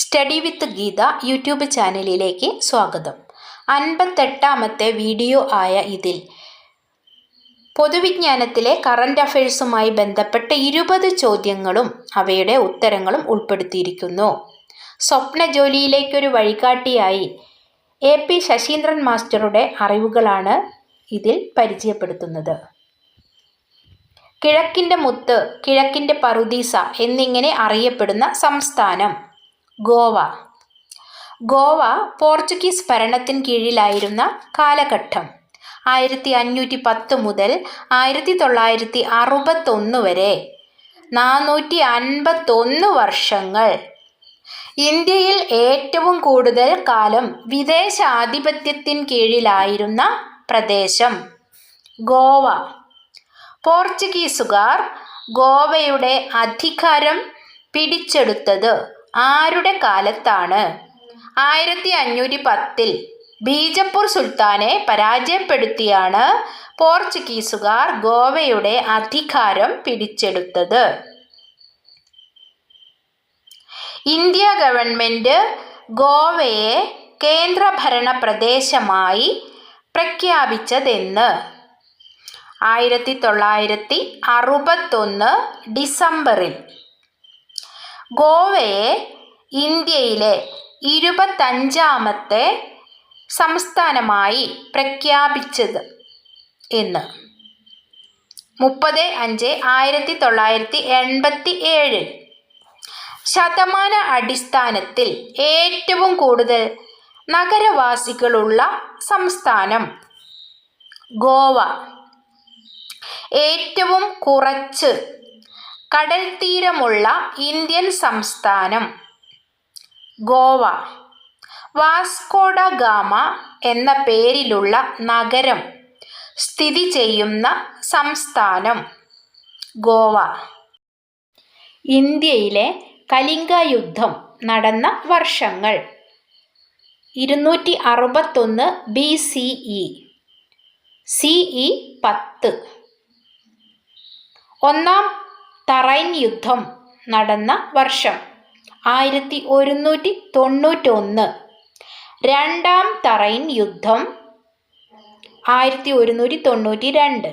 Study വിത്ത് Geetha YouTube ചാനലിലേക്ക് സ്വാഗതം. അൻപത്തെട്ടാമത്തെ video ആയ ഇതിൽ പൊതുവിജ്ഞാനത്തിലെ കറണ്ട് അഫയേഴ്സുമായി ബന്ധപ്പെട്ട ഇരുപത് ചോദ്യങ്ങളും അവയുടെ ഉത്തരങ്ങളും ഉൾപ്പെടുത്തിയിരിക്കുന്നു. സ്വപ്ന ജോലിയിലേക്കൊരു വഴികാട്ടിയായി എ പി ശശീന്ദ്രൻ മാസ്റ്ററുടെ അറിവുകളാണ് ഇതിൽ പരിചയപ്പെടുത്തുന്നത്. കിഴക്കിന്റെ മുത്ത് കിഴക്കിന്റെ പറുദീസ എന്നിങ്ങനെ അറിയപ്പെടുന്ന സംസ്ഥാനം. ഗോവ. ഗോവ പോർച്ചുഗീസ് ഭരണത്തിന് കീഴിലായിരുന്ന കാലഘട്ടം. ആയിരത്തി അഞ്ഞൂറ്റി പത്ത് മുതൽ ആയിരത്തി തൊള്ളായിരത്തി അറുപത്തൊന്ന് വരെ നാനൂറ്റി അൻപത്തൊന്ന് വർഷങ്ങൾ. ഇന്ത്യയിൽ ഏറ്റവും കൂടുതൽ കാലം വിദേശാധിപത്യത്തിന് കീഴിലായിരുന്ന പ്രദേശം ഗോവ. പോർച്ചുഗീസുകാർ ഗോവയുടെ അധികാരം പിടിച്ചെടുത്തത് ആരുടെ കാലത്താണ്? ആയിരത്തി അഞ്ഞൂറ്റി പത്തിൽ ബീജപ്പൂർ സുൽത്താനെ പരാജയപ്പെടുത്തിയാണ് പോർച്ചുഗീസുകാർ ഗോവയുടെ അധികാരം പിടിച്ചെടുത്തത്. ഇന്ത്യ ഗവൺമെന്റ് ഗോവയെ കേന്ദ്രഭരണ പ്രദേശമായി പ്രഖ്യാപിച്ചതെന്ന്. ആയിരത്തി തൊള്ളായിരത്തി അറുപത്തൊന്ന് ഡിസംബറിൽ ഗോവയെ ഇന്ത്യയിലെ ഇരുപത്തഞ്ചാമത്തെ സംസ്ഥാനമായി പ്രഖ്യാപിച്ചത് എന്ന്. മുപ്പത് അഞ്ച് ആയിരത്തി തൊള്ളായിരത്തി എൺപത്തി ഏഴിൽ ശതമാന അടിസ്ഥാനത്തിൽ ഏറ്റവും കൂടുതൽ നഗരവാസികളുള്ള സംസ്ഥാനം ഗോവ. ഏറ്റവും കുറച്ച് കടൽ തീരമുള്ള ഇന്ത്യൻ സംസ്ഥാനം ഗോവ. വാസ്കോഡ ഗാമ എന്ന പേരിലുള്ള നഗരം സ്ഥിതി ചെയ്യുന്ന സംസ്ഥാനം ഗോവ. ഇന്ത്യയിലെ കലിംഗ യുദ്ധം നടന്ന വർഷങ്ങൾ ഇരുന്നൂറ്റി അറുപത്തൊന്ന് B C E C E പത്ത്. ഒന്നാം തറൈൻ യുദ്ധം നടന്ന വർഷം ആയിരത്തി ഒരുന്നൂറ്റി തൊണ്ണൂറ്റൊന്ന്. രണ്ടാം തറൈൻ യുദ്ധം ആയിരത്തി ഒരുന്നൂറ്റി തൊണ്ണൂറ്റി രണ്ട്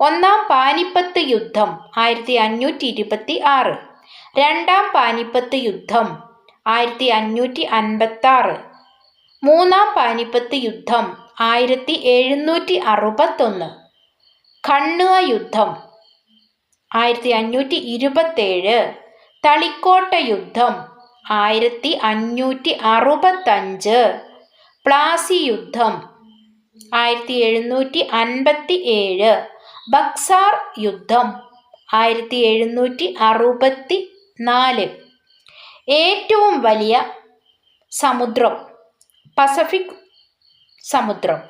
ഒന്നാം പാനിപ്പത്ത് യുദ്ധം ആയിരത്തി അഞ്ഞൂറ്റി ഇരുപത്തി ആറ്. രണ്ടാം പാനിപ്പത്ത് യുദ്ധം ആയിരത്തി അഞ്ഞൂറ്റി അൻപത്തി ആറ് മൂന്നാം പാനിപ്പത്ത് യുദ്ധം ആയിരത്തി എഴുന്നൂറ്റി അറുപത്തൊന്ന്. കണ്ണുവ യുദ്ധം ആയിരത്തി അഞ്ഞൂറ്റി ഇരുപത്തേഴ് തളിക്കോട്ട യുദ്ധം. ആയിരത്തി അഞ്ഞൂറ്റി അറുപത്തഞ്ച് പ്ലാസി യുദ്ധം. ആയിരത്തി എഴുന്നൂറ്റി അൻപത്തി ഏഴ് ബക്സാർ യുദ്ധം. ആയിരത്തി എഴുന്നൂറ്റി അറുപത്തി നാല് ഏറ്റവും വലിയ സമുദ്രം. പസഫിക് സമുദ്രം.